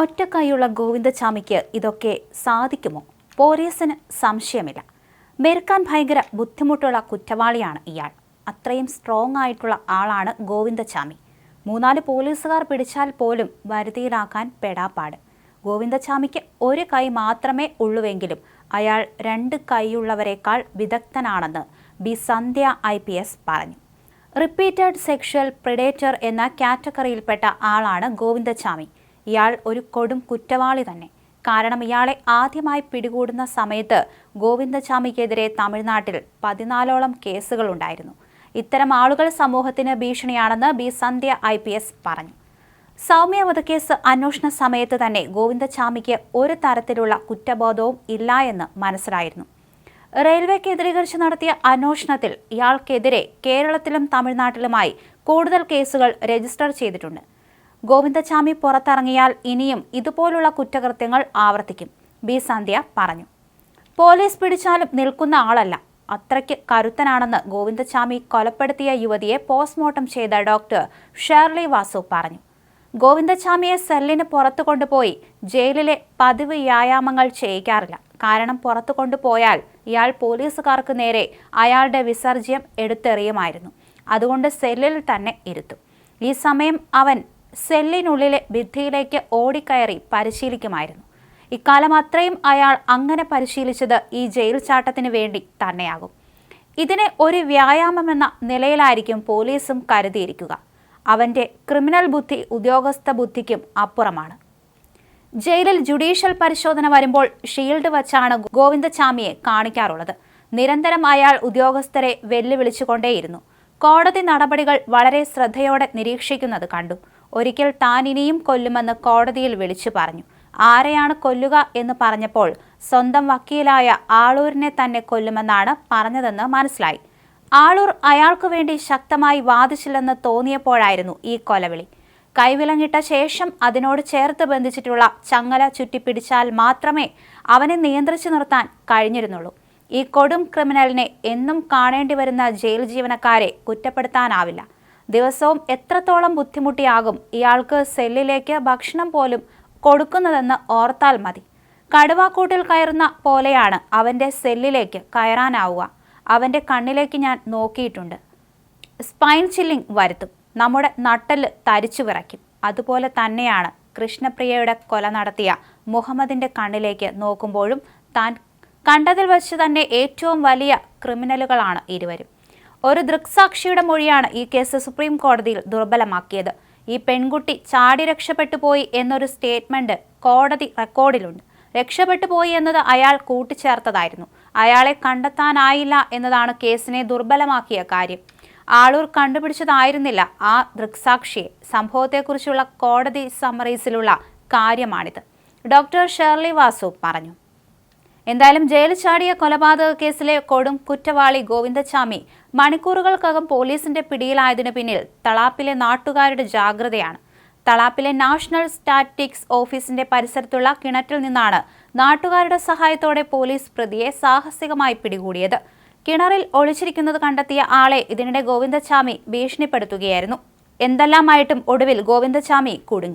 ഒറ്റക്കൈയുള്ള ഗോവിന്ദചാമിക്ക് ഇതൊക്കെ സാധിക്കുമോ? പോലീസിന് സംശയമില്ല. മെരുക്കാൻ ഭയങ്കര ബുദ്ധിമുട്ടുള്ള കുറ്റവാളിയാണ് ഇയാൾ. അത്രയും സ്ട്രോങ് ആയിട്ടുള്ള ആളാണ് ഗോവിന്ദചാമി മൂന്നാൽ പോലീസുകാർ പിടിച്ചാൽ പോലും വരുതിയിലാക്കാൻ പെടാപ്പാട്. ഗോവിന്ദചാമിക്ക് ഒരു കൈ മാത്രമേ ഉള്ളുവെങ്കിലും അയാൾ രണ്ട് കൈയുള്ളവരെക്കാൾ വിദഗ്ധനാണെന്ന് B Sandhya I P S പറഞ്ഞു. റിപ്പീറ്റഡ് സെക്ഷൽ പ്രിഡേറ്റർ എന്ന കാറ്റഗറിയിൽപ്പെട്ട ആളാണ് ഗോവിന്ദചാമി ഇയാൾ ഒരു കൊടും കുറ്റവാളി തന്നെ. കാരണം ഇയാളെ ആദ്യമായി പിടികൂടുന്ന സമയത്ത് ഗോവിന്ദചാമിക്കെതിരെ തമിഴ്നാട്ടിൽ പതിനാലോളം കേസുകളുണ്ടായിരുന്നു ഇത്തരം ആളുകൾ സമൂഹത്തിന് ഭീഷണിയാണെന്ന് B Sandhya I P S പറഞ്ഞു. സൗമ്യ വധക്കേസ് അന്വേഷണ സമയത്ത് തന്നെ ഗോവിന്ദചാമിക്ക് ഒരു തരത്തിലുള്ള കുറ്റബോധവും ഇല്ല എന്ന് മനസ്സിലായിരുന്നു. റെയിൽവേ കേന്ദ്രീകരിച്ച് നടത്തിയ അന്വേഷണത്തിൽ ഇയാൾക്കെതിരെ കേരളത്തിലും തമിഴ്നാട്ടിലുമായി കൂടുതൽ കേസുകൾ രജിസ്റ്റർ ചെയ്തിട്ടുണ്ട്. ഗോവിന്ദചാമി പുറത്തിറങ്ങിയാൽ ഇനിയും ഇതുപോലുള്ള കുറ്റകൃത്യങ്ങൾ ആവർത്തിക്കും. ബി. സന്ധ്യ പറഞ്ഞു. പോലീസ് പിടിച്ചാലും നിൽക്കുന്ന ആളല്ല. അത്രയ്ക്ക് കരുത്തനാണെന്ന് ഗോവിന്ദചാമി കൊലപ്പെടുത്തിയ യുവതിയെ പോസ്റ്റ്മോർട്ടം ചെയ്ത ഡോക്ടർ ഷേർലി വാസു പറഞ്ഞു. ഗോവിന്ദചാമിയെ സെല്ലിന് പുറത്തു കൊണ്ടുപോയി ജയിലിലെ പതിവ് വ്യായാമങ്ങൾ ചെയ്യിക്കാറില്ല. കാരണം പുറത്തു കൊണ്ടുപോയാൽ ഇയാൾ പോലീസുകാർക്ക് നേരെ അയാളുടെ വിസർജ്യം എടുത്തെറിയുമായിരുന്നു. അതുകൊണ്ട് സെല്ലിൽ തന്നെ ഇരുത്തും. ഈ സമയം അവൻ സെല്ലിനുള്ളിലെ ഭിത്തിയിലേക്ക് ഓടിക്കയറി പരിശീലിക്കുമായിരുന്നു. ഇക്കാലം അത്രയും അയാൾ അങ്ങനെ പരിശീലിച്ചത് ഈ ജയിൽ ചാട്ടത്തിന് വേണ്ടി തന്നെയാകും. ഇതിനെ ഒരു വ്യായാമമെന്ന നിലയിലായിരിക്കും പോലീസും കരുതിയിരിക്കുക. അവന്റെ ക്രിമിനൽ ബുദ്ധി ഉദ്യോഗസ്ഥ ബുദ്ധിക്കും അപ്പുറമാണ്. ജയിലിൽ ജുഡീഷ്യൽ പരിശോധന വരുമ്പോൾ ഷീൽഡ് വച്ചാണ് ഗോവിന്ദചാമിയെ കാണിക്കാറുള്ളത്. നിരന്തരം അയാൾ ഉദ്യോഗസ്ഥരെ വെല്ലുവിളിച്ചുകൊണ്ടേയിരുന്നു. കോടതി നടപടികൾ വളരെ ശ്രദ്ധയോടെ നിരീക്ഷിക്കുന്നത് കണ്ടു. ഒരിക്കൽ താൻ ഇനിയും കൊല്ലുമെന്ന് കോടതിയിൽ വിളിച്ചു പറഞ്ഞു. ആരെയാണ് കൊല്ലുക എന്ന് പറഞ്ഞപ്പോൾ സ്വന്തം വക്കീലായ ആളൂരിനെ തന്നെ കൊല്ലുമെന്നാണ് പറഞ്ഞതെന്ന് മനസ്സിലായി. ആളൂർ അയാൾക്കു വേണ്ടി ശക്തമായി വാദിച്ചില്ലെന്ന് തോന്നിയപ്പോഴായിരുന്നു ഈ കൊലവിളി. കൈവിലങ്ങിട്ട ശേഷം അതിനോട് ചേർത്ത് ബന്ധിച്ചിട്ടുള്ള ചങ്ങല ചുറ്റിപ്പിടിച്ചാൽ മാത്രമേ അവനെ നിയന്ത്രിച്ചു നിർത്താൻ കഴിഞ്ഞിരുന്നുള്ളൂ. ഈ കൊടും ക്രിമിനലിനെ എന്നും കാണേണ്ടി വരുന്ന ജയിൽ ജീവനക്കാരെ കുറ്റപ്പെടുത്താനാവില്ല. ദിവസവും എത്രത്തോളം ബുദ്ധിമുട്ടിയാകും ഇയാൾക്ക് സെല്ലിലേക്ക് ഭക്ഷണം പോലും കൊടുക്കുന്നതെന്ന് ഓർത്താൽ മതി. കടുവാക്കൂട്ടിൽ കയറുന്ന പോലെയാണ് അവന്റെ സെല്ലിലേക്ക് കയറാനാവുക. അവന്റെ കണ്ണിലേക്ക് ഞാൻ നോക്കിയിട്ടുണ്ട്. സ്പൈൻ ചില്ലിംഗ് വരുത്തും. നമ്മുടെ നട്ടൽ തരിച്ചു വിറയ്ക്കും. അതുപോലെ തന്നെയാണ് കൃഷ്ണപ്രിയയുടെ കൊല നടത്തിയ മുഹമ്മദിന്റെ കണ്ണിലേക്ക് നോക്കുമ്പോഴും താൻ കണ്ടതിൽ വച്ച് തന്നെ ഏറ്റവും വലിയ ക്രിമിനലുകളാണ് ഇരുവരും. ഒരു ദൃക്സാക്ഷിയുടെ മൊഴിയാണ് ഈ കേസ് സുപ്രീം കോടതിയിൽ ദുർബലമാക്കിയത്. ഈ പെൺകുട്ടി ചാടി രക്ഷപ്പെട്ടു പോയി എന്നൊരു സ്റ്റേറ്റ്മെന്റ് കോടതി റെക്കോർഡിലുണ്ട്. രക്ഷപ്പെട്ടു പോയി എന്നത് അയാൾ കൂട്ടിച്ചേർത്തതായിരുന്നു. അയാളെ കണ്ടെത്താനായില്ല എന്നതാണ് കേസിനെ ദുർബലമാക്കിയ കാര്യം. ആളൂർ കണ്ടുപിടിച്ചതായിരുന്നില്ല ആ ദൃക്സാക്ഷിയെ. സംഭവത്തെക്കുറിച്ചുള്ള കോടതി സമ്മറീസിലുള്ള കാര്യമാണിത്. ഡോക്ടർ ഷേർലി വാസു പറഞ്ഞു. എന്തായാലും ജയിലിൽ ചാടിയ കൊലപാതക കേസിലെ കൊടും കുറ്റവാളി ഗോവിന്ദചാമി മണിക്കൂറുകൾക്കകം പോലീസിന്റെ പിടിയിലായതിനു പിന്നിൽ തളാപ്പിലെ നാട്ടുകാരുടെ ജാഗ്രതയാണ്. തളാപ്പിലെ നാഷണൽ സ്റ്റാറ്റിക്സ് ഓഫീസിന്റെ പരിസരത്തുള്ള കിണറ്റിൽ നിന്നാണ് നാട്ടുകാരുടെ സഹായത്തോടെ പോലീസ് പ്രതിയെ സാഹസികമായി പിടികൂടിയത്. കിണറിൽ ഒളിച്ചിരിക്കുന്നത് കണ്ടെത്തിയ ആളെ ഇതിനിടെ ഗോവിന്ദചാമി ഭീഷണിപ്പെടുത്തുകയായിരുന്നു. എന്തെല്ലാമായിട്ടും ഒടുവിൽ ഗോവിന്ദചാമി കുടുങ്ങി.